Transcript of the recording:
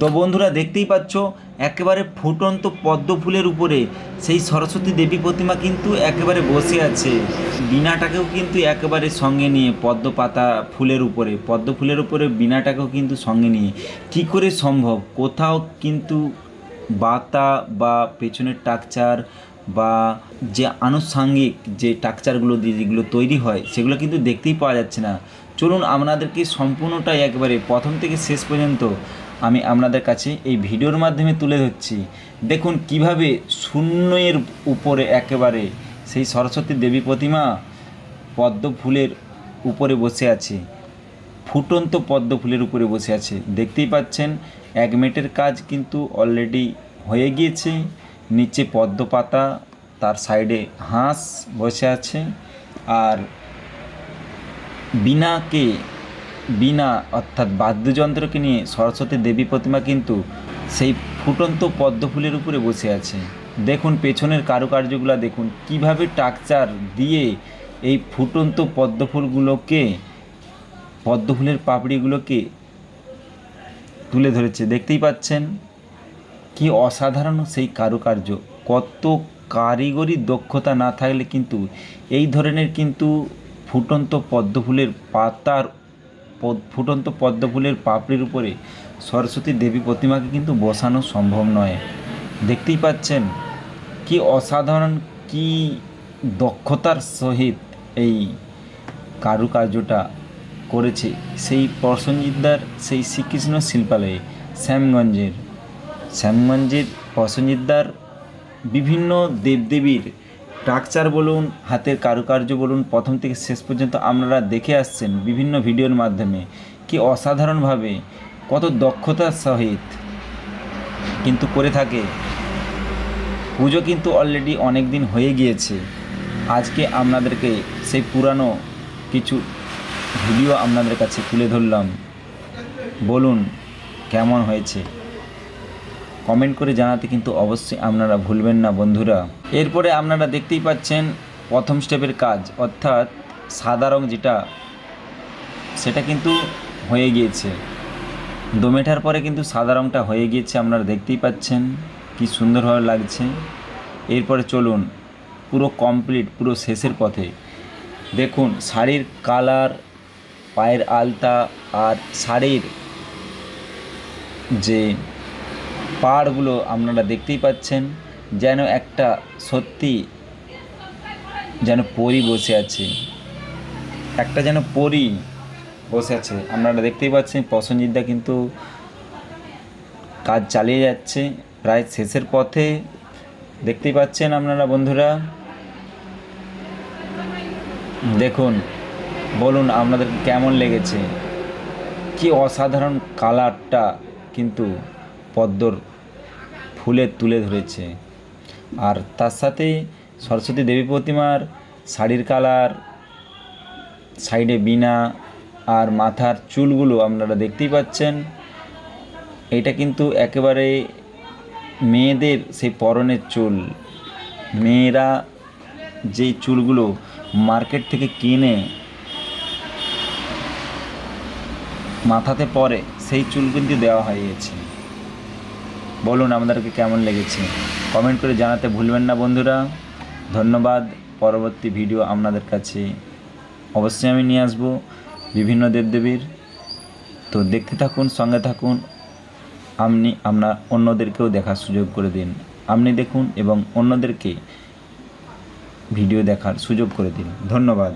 তো বন্ধুরা দেখতেই পাচ্ছ, একেবারে ফুটন্ত পদ্ম ফুলের উপরে সেই সরস্বতী দেবী প্রতিমা কিন্তু একেবারে বসে আছে। বিনাটাকেও কিন্তু একেবারে সঙ্গে নিয়ে পদ্ম পাতা ফুলের উপরে, পদ্ম ফুলের উপরে বিনাটাকেও কিন্তু সঙ্গে নিয়ে। কী করে সম্ভব? কোথাও কিন্তু বাতা বা পেছনের টাকচার বা যে আনুষাঙ্গিক যে টাকচারগুলো দিয়ে যেগুলো তৈরি হয়, সেগুলো কিন্তু দেখতেই পাওয়া যাচ্ছে না। চলুন, আপনাদেরকে সম্পূর্ণটাই একবারে প্রথম থেকে শেষ পর্যন্ত আমি আপনাদের কাছে এই ভিডিওর মাধ্যমে তুলে ধরছি। দেখুন কীভাবে শূন্যের উপরে একেবারে সেই সরস্বতী দেবী প্রতিমা পদ্ম ফুলের উপরে বসে আছে। ফুটন্ত পদ্ম ফুলের উপরে বসে আছে। দেখতেই পাচ্ছেন, এক মিনিটের কাজ কিন্তু অলরেডি হয়ে গিয়েছে। নিচে পদ্ম পাতা, তার সাইডে হাঁস বসে আছে। আর বিনাকে বিনা অর্থাৎ বাদ্যযন্ত্রকে নিয়ে সরস্বতী দেবী প্রতিমা কিন্তু সেই ফুটন্ত পদ্মফুলের উপরে বসে আছে। দেখুন, পেছনের কারুকার্যগুলো দেখুন। কীভাবে টাকচার দিয়ে এই ফুটন্ত পদ্মফুলগুলোকে, পদ্মফুলের পাপড়িগুলোকে তুলে ধরেছে। দেখতেই পাচ্ছেন কি অসাধারণ সেই কারুকার্য। কত কারিগরি দক্ষতা না থাকলে কিন্তু এই ধরনের কিন্তু ফুটন্ত পদ্মফুলের পাতার ফুটন্ত পদ্ম ফুলের পাপড়ির উপরে সরস্বতী দেবী প্রতিমাকে কিন্তু বসানো সম্ভব নয়। দেখতেই পাচ্ছেন কি অসাধারণ, কি দক্ষতার সহিত এই কারুকার্যটা করেছে সেই প্রসঞ্জিতদার সেই শ্রীকৃষ্ণ শিল্পালয়ে শ্যামগঞ্জের। শ্যামগঞ্জের প্রসঞ্জিতদার বিভিন্ন দেবদেবীর স্ট্রাকচার বলুন, হাতের কারুকার্য বলুন, প্রথম থেকে শেষ পর্যন্ত আপনারা দেখে আসছেন বিভিন্ন ভিডিওর মাধ্যমে কি অসাধারণভাবে কত দক্ষতার সহিত কিন্তু করে থাকে। পুজো কিন্তু অলরেডি অনেক দিন হয়ে গিয়েছে। আজকে আপনাদেরকে সেই পুরানো কিছু ভিডিও আপনাদের কাছে তুলে ধরলাম। বলুন, কেমন হয়েছে? কমেন্ট করে জানাতে কিন্তু অবশ্যই আপনারা ভুলবেন না, বন্ধুরা। এরপরে আপনারা দেখতেই পাচ্ছেন প্রথম স্টেপের কাজ, অর্থাৎ সাদা রং যেটা, সেটা কিন্তু হয়ে গিয়েছে। দোমেঠার পরে কিন্তু সাদা রংটা হয়ে গিয়েছে, আপনারা দেখতেই পাচ্ছেন কি সুন্দরভাবে লাগছে। এরপরে চলুন, পুরো কমপ্লিট, পুরো শেষের পথে। দেখুন, শাড়ির কালার, পায়ের আলতা আর শাড়ির যে পাড়গুলো আপনারা দেখতেই পাচ্ছেন, যেন একটা সত্যি যেন পরি বসে আছে। একটা যেন পরি বসে আছে। আপনারা দেখতেই পাচ্ছেন প্রসঞ্জিতদা কিন্তু কাজ চালিয়ে যাচ্ছে প্রায় শেষের পথে। দেখতেই পাচ্ছেন আপনারা বন্ধুরা? দেখুন, বলুন আপনাদের কেমন লেগেছে। কি অসাধারণ কালারটা কিন্তু পদ্মর ফুলে তুলে ধরেছে। আর তার সাথে সরস্বতী দেবী প্রতিমার শাড়ির কালার, সাইডে বিনা আর মাথার চুলগুলো আপনারা দেখতেই পাচ্ছেন। এটা কিন্তু একেবারে মেয়েদের সেই পরনের চুল। মেয়েরা যেই চুলগুলো মার্কেট থেকে কিনে মাথাতে পরে, সেই চুল কিন্তু দেওয়া হয়েছে। বলুন আমাদেরকে কেমন লেগেছে। কমেন্ট করে জানাতে ভুলবেন না বন্ধুরা। ধন্যবাদ। পরবর্তী ভিডিও আপনাদের কাছে অবশ্যই আমি নিয়ে আসব বিভিন্ন দেবদেবীর। তো দেখতে থাকুন, সঙ্গে থাকুন। আপনি আপনার অন্যদেরকেও দেখার সুযোগ করে দিন। আপনি দেখুন এবং অন্যদেরকে ভিডিও দেখার সুযোগ করে দিন। ধন্যবাদ।